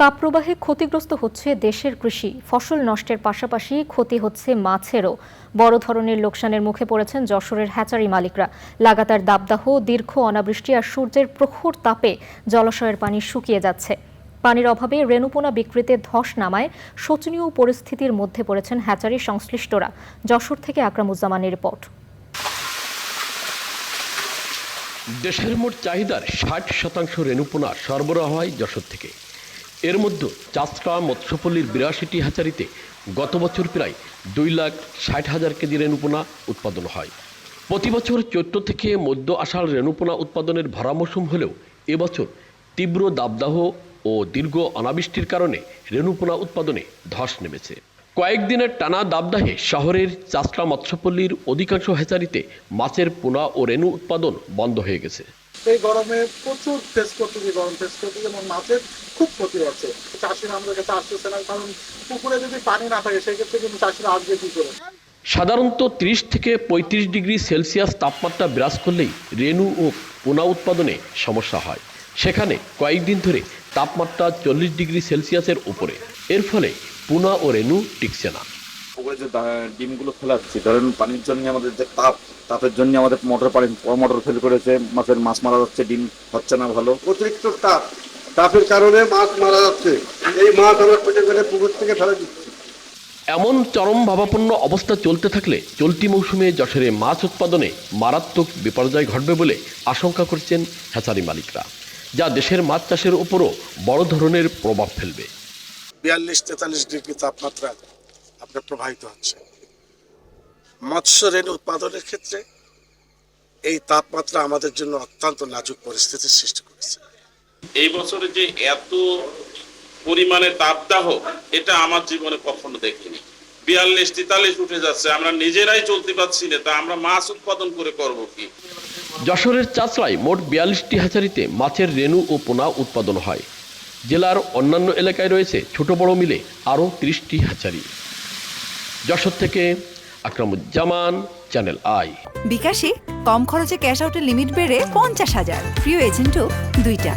তাপপ্রবাহে ক্ষতিগ্রস্ত হচ্ছে দেশের কৃষি। ফসল নষ্টের পাশাপাশি ক্ষতি হচ্ছে মাছেরও। বড় ধরনের লোকসানের মুখে পড়েছেন যশোরের হ্যাচারি মালিকরা। লাগাতার দাবদাহ, দীর্ঘ অনাবৃষ্টি আর সূর্যের প্রখর তাপে জলাশয়ের পানি শুকিয়ে যাচ্ছে। পানির অভাবে রেণুপোনা বিক্রিতে ধস নামায়। শোচনীয় পরিস্থিতির মধ্যে পড়েছেন হ্যাচারি সংশ্লিষ্টরা। যশোর থেকে আকরামুজ্জামানের রিপোর্ট। দেশের মোট চাহিদার ষাট শতাংশ রেণুপোনা সরবরাহ হয় যশোর থেকে। এর মধ্যে চাষরা মৎস্যপল্লীর বিরাশিটি হ্যাচারিতে গত বছর প্রায় দুই লাখ ষাট হাজার কেজি রেণুপোনা উৎপাদন হয়। প্রতি বছর চৈত্র থেকে মধ্য আষাঢ় রেণুপোনা উৎপাদনের ভরা মৌসুম হলেও এবছর তীব্র দাবদাহ ও দীর্ঘ অনাবৃষ্টির কারণে রেণুপোনা উৎপাদনে ধস নেমেছে। কয়েকদিনের টানা দাবদাহে শহরের চাষরা মৎস্যপল্লীর অধিকাংশ হ্যাচারিতে মাছের পোনা ও রেণু উৎপাদন বন্ধ হয়ে গেছে। এই গরমে প্রচুর ফেস করতেছি, গরম ফেস করতেছি এবং মাছের খুব ক্ষতি হচ্ছে। চাষিরা আমাদের কাছে আসতেছে না, কারণ পুকুরে যদি পানি না থাকে, সেক্ষেত্রে কিন্তু চাষিরা আসবে কি করে? সাধারণত 30 থেকে পঁয়ত্রিশ ডিগ্রি সেলসিয়াস তাপমাত্রা বিরাজ করলেই রেণু ও পোনা উৎপাদনে সমস্যা হয়। সেখানে কয়েকদিন ধরে তাপমাত্রা চল্লিশ ডিগ্রি সেলসিয়াসের উপরে। এর ফলে পোনা ও রেণু টিকছে না। পুকুরে যে ডিমগুলো ফেলাচ্ছি ধরেন পানির জন্য আমাদের যে তাপ তাপের জন্য আমাদের মোটর পানি মোটর ফেল করেছে মাছের মাছ মারা যাচ্ছে ডিম হচ্ছে না ভালো। অতিরিক্ত তাপ তাপের কারণে মাছ মারা যাচ্ছে। এই মাছ আমরা পেটে পেটে পুকুর থেকে ফেলে দিচ্ছি। এমন চরম ভাবাপন্ন অবস্থা চলতে থাকলে চলতি মৌসুমে যশোরে মাছ উৎপাদনে মারাত্মক বিপর্যয় ঘটবে বলে আশঙ্কা করছেন হ্যাচারি মালিকরা যা দেশের মাছ চাষের উপরও বড় ধরনের প্রভাব ফেলবে। বিয়াল্লিশ তেতাল্লিশ ডিগ্রি তাপমাত্রা। আপনার প্রবাহিত হচ্ছে। মৎস্য রেণু উৎপাদনের ক্ষেত্রে এই তাপমাত্রা আমাদের জন্য অত্যন্ত নাজুক পরিস্থিতির সৃষ্টি করেছে। এই বছরে যে এত পরিমাণে তাপদাহ এটা আমার জীবনে কখনো দেখিনি। বিয়াল্লিশ তেতাল্লিশ উঠে যাচ্ছে আমরা নিজেরাই চলতে পারছি না তা আমরা মাছ উৎপাদন করে করব কি? যশোরের চাচড়ায় মোট বিয়াল্লিশটি হ্যাচারিতে মাছের রেণু ও পোনা উৎপাদন হয়। জেলার অন্যান্য এলাকায় রয়েছে ছোট বড় মিলে আরও তিরিশটি হ্যাচারি যশোর থেকে আক্রমুজ্জামান চ্যানেল আই বিকাশে কম খরচে ক্যাশ আউটের লিমিট বেড়ে পঞ্চাশ হাজার। প্রিয় এজেন্টও দুইটা।